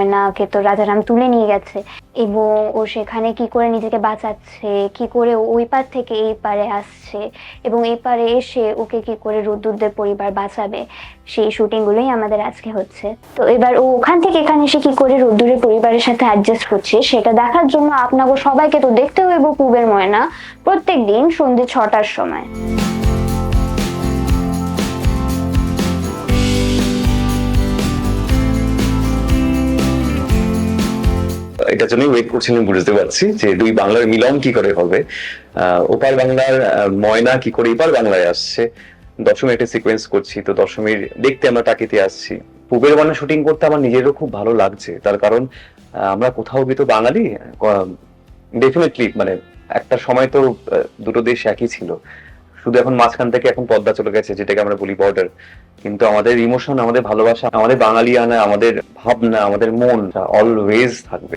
ময়নাকে তো রাজারাম তুলে নিয়ে গেছে। এবং ও সেখানে কি করে নিজেকে বাঁচাচ্ছে, কি করে ওই পার থেকে এই পারে আসছে, এবং এই পারে এসে ওকে কি করে রুদ্রদের পরিবার বাঁচাবে, সেই শুটিংগুলোই আমাদের আজকে হচ্ছে। তো এবার ও ওখান থেকে এখানে এসে কি করে রুদ্রের পরিবারের সাথে অ্যাডজাস্ট করছে, সেটা দেখার জন্য আপনাকে সবাইকে তো দেখতে হইব পুবের ময়না প্রত্যেক দিন সন্ধ্যে ছটার সময়। এটার জন্যই ওয়েট করছিলাম বুঝতে পারছি যে দুই বাংলার মিলন কি করে হবে। ওপার বাংলার ময়না কি করে এপার বাংলায় আসছে। দশমী একটা সিকোয়েন্স করছি, তো দশমীর দেখতে আমরা টাকিতে আসছি। পূবের বাংলা শুটিং করতে আমার নিজেরও খুব ভালো লাগছে। তার কারণ আমরা কোথাও গিয়ে তো বাঙালি ডেফিনেটলি মানে একটা সময় তো দুটো দেশ একই ছিল। শুধু এখন মাঝখান থেকে এখন পদ্মা চলে গেছে, যেটাকে আমরা বলি বর্ডার কিন্তু আমাদের ইমোশন আমাদের ভালোবাসা, আমাদের বাঙালিয়ানা, আমাদের ভাবনা, আমাদের মন অলওয়েজ থাকবে।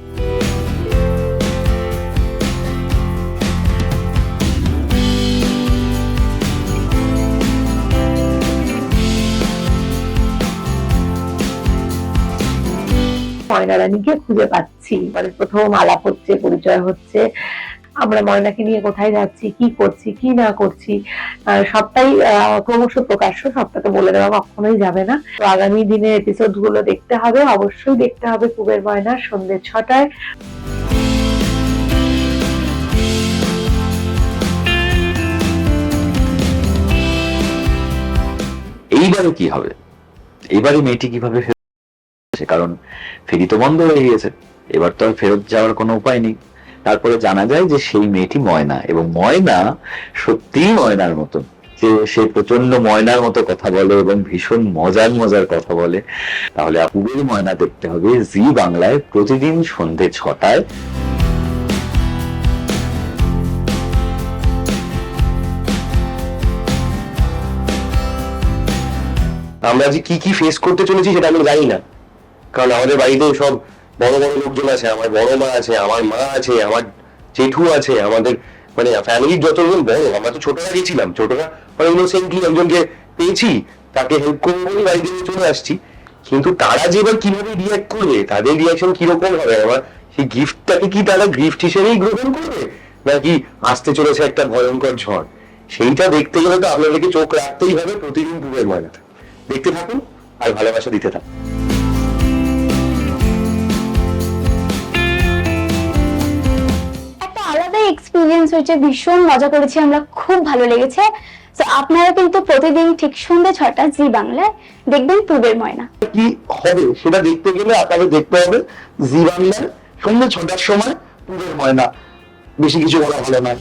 ময়না রানীকে খুঁজে পাচ্ছি। মানে প্রথম আলাপ হচ্ছে, পরিচয় হচ্ছে। আমরা ময়নাকে নিয়ে কোথায় যাচ্ছি, কি করছি, কি না করছি সবটাই ক্রমশ প্রকাশ্য, সবটাকে বলে দেওয়া কখনোই যাবে না। তো আগামী দিনের এপিসোডগুলো দেখতে হবে, অবশ্যই দেখতে হবে কুবের ময়না সন্ধ্যে ছটায়। এইবারে কি হবে? এবারে মেয়েটি কীভাবে ফেরত? কারণ ফেরি তো বন্ধ হয়ে গিয়েছে। এবার তো আর ফেরত যাওয়ার কোনো উপায় নেই। তারপরে জানা যায় যে সেই মেয়েটি ময়না এবং ময়না সত্যিই ময়নার মতো। যে সে প্রচণ্ড ময়নার মতো কথা বলে এবং ভীষণ মজার মজার কথা বলে। তাহলে আপুবের ময়না দেখতে হবে জি বাংলায় প্রতিদিন সন্ধে ছটায়। আমরা যে কি কি ফেস করতে চলেছি সেটা আমি জানি না। কারণ আমাদের বাড়িতে সব বড় বড় লোকজন আছে, আমার বড় মা আছে, আমার মা আছে, আমার জেঠু আছে, আমাদের মানে ফ্যামিলির যতজন বড়, আমরা তো ছোটরা গেছিলাম, ছোটরা মানে ইনোসেন্টলি একজনকে পেয়েছি, তাকে হেল্প করব বলে বাড়িতে চলে আসছি। কিন্তু তারা যে এবার কীভাবে রিয়াক্ট করবে, তাদের রিয়াকশন কীরকম হবে, আমার সেই গিফটটাকে কি তারা গিফট হিসেবেই গ্রহণ করবে? নাকি আসতে চলেছে একটা ভয়ঙ্কর ঝড়? সেইটা দেখতে গেলে তো আপনাদেরকে চোখ রাখতেই হবে প্রতিদিন দূরের ময়নাতে দেখতে থাকুন আর ভালোবাসা দিতে থাকুন। এক্সপিরিয়েন্স হয়েছে ভীষণ মজা করেছি, আমরা খুব ভালো লেগেছে। তো আপনারা কিন্তু প্রতিদিন ঠিক সন্ধ্যে ছটা জি বাংলায় দেখবেন পূবের ময়না। কি হবে সেটা দেখতে গেলে আপনাদের দেখতে হবে জি বাংলার সন্ধ্যে ছটার সময় পূর্বের ময়না। বেশি কিছু বলা ভালো নয়।